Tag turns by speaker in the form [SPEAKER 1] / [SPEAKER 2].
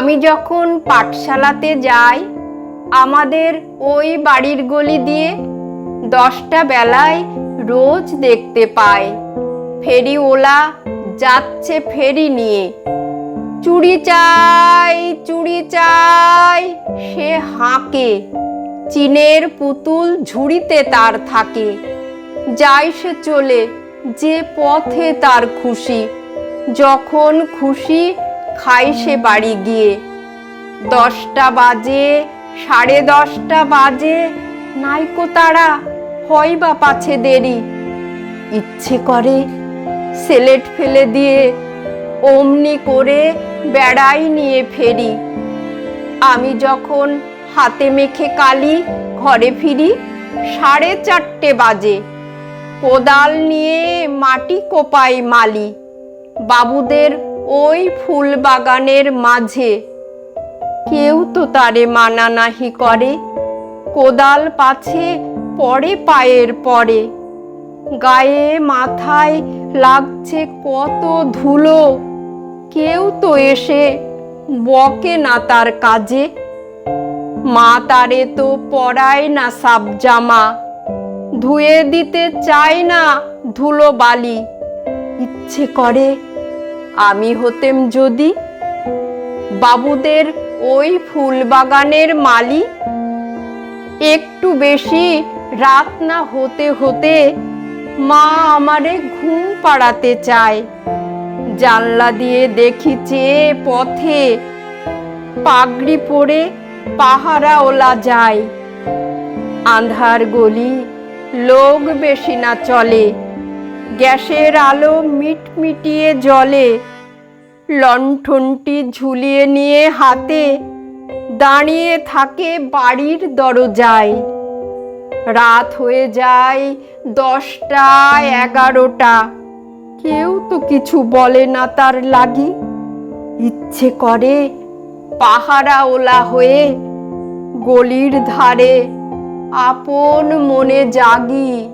[SPEAKER 1] আমি যখন পাঠশালাতে যাই, আমাদের ওই বাড়ির গলি দিয়ে দশটা বেলায় রোজ দেখতে পাই। ফেরিওলা যাচ্ছে ফেরি নিয়ে। চুড়ি চাই চুড়ি চাই, সে হাঁকে। চীনের পুতুল ঝুড়িতে তার থাকে। যাই সে চলে, যে পথে তার খুশি। যখন খুশি খাই সে বাড়ি গিয়ে। দশটা বাজে, সাড়ে দশটা বাজে, নাইকো তারা, হয় বা পাছে দেরি। ইচ্ছে করে সেলেট ফেলে দিয়ে অমনি করে বেড়াই নিয়ে ফেরি। আমি যখন হাতে মেখে কালি, ঘরে ফিরি, সাড়ে চারটে বাজে। কোদাল নিয়ে মাটি কোপাই মালি। বাবুদের ওই ফুল বাগানের মাঝে। কেউ তো তারে মানা নাহি করে। কোদাল পাছে পড়ে পায়ের পরে। গায়ে মাথায় লাগছে কত ধুলো। কেউ তো এসে বকে না তার কাজে। মা তারে তো পরায় না সাব জামা। ধুয়ে দিতে চায় না ধুলো বালি। ইচ্ছে করে আমি হতেম যদি বাবুদের ওই ফুল বাগানের মালি। একটু বেশি রাত না হতে হতে মা আমারে ঘুম পাড়াতে চায়। জানলা দিয়ে দেখি চেয়ে পথে পাগড়ি পরে পাহারা ওলা যায়। আন্ধার গলি লোক বেশি না চলে। গ্যাসের আলো মিটমিটিয়ে জলে লণ্ঠনটি ঝুলিয়ে নিয়ে হাতে দাঁড়িয়ে থাকে বাড়ির দরজায়। রাত হয়ে যায় দশটা, এগারোটা। কেউ তো কিছু বলে না তার লাগি। ইচ্ছে করে পাহারা ওলা হয়ে গলির ধারে আপন মনে জাগি।